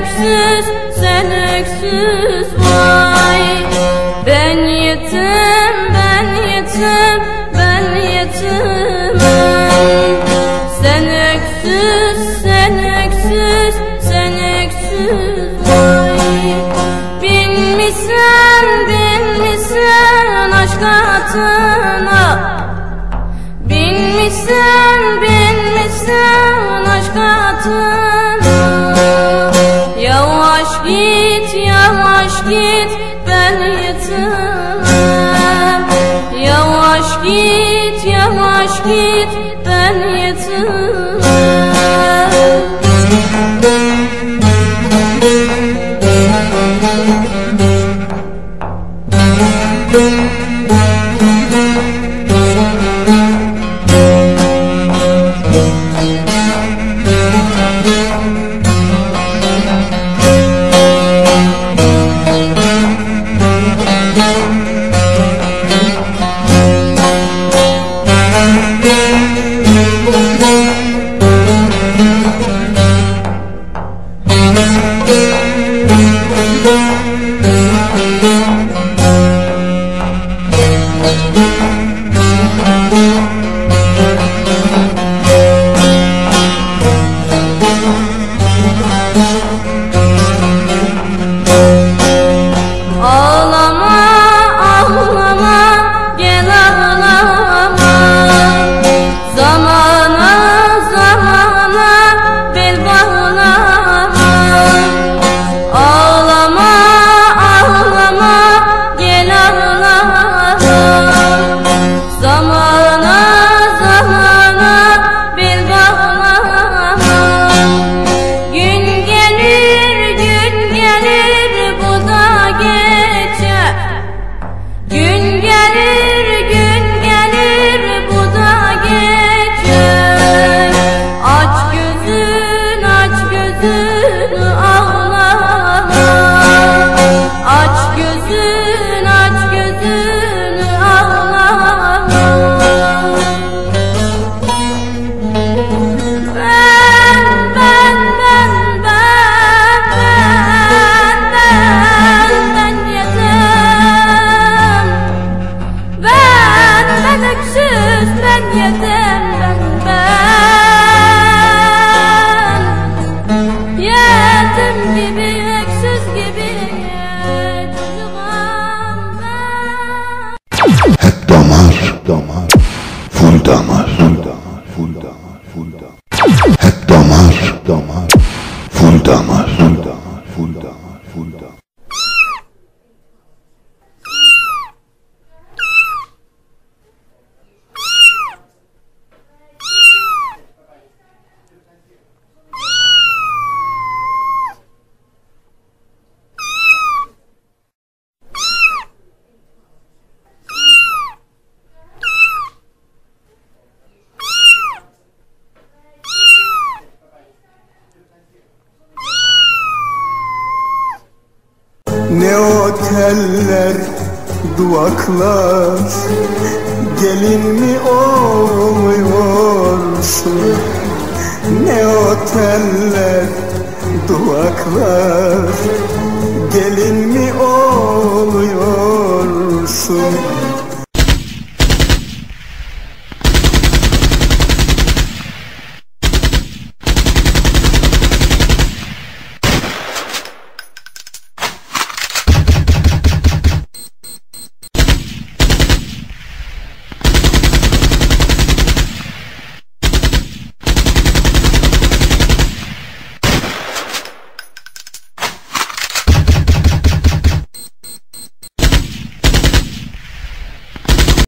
öksüz, sen öksüz vay. Ben yetim, ben yetim, ben yetim Sen öksüz, sen öksüz, sen öksüz vay. Binmişsen, binmişsen aşk atına Binmişsen, binmişsen aşk atına git ben yetim Yavaş git yavaş git ben yetim يتنبهبان يا ذنبي Ne oteller, duvaklar Gelin mi olmuyorsun Ne oteller, duvaklar Gelin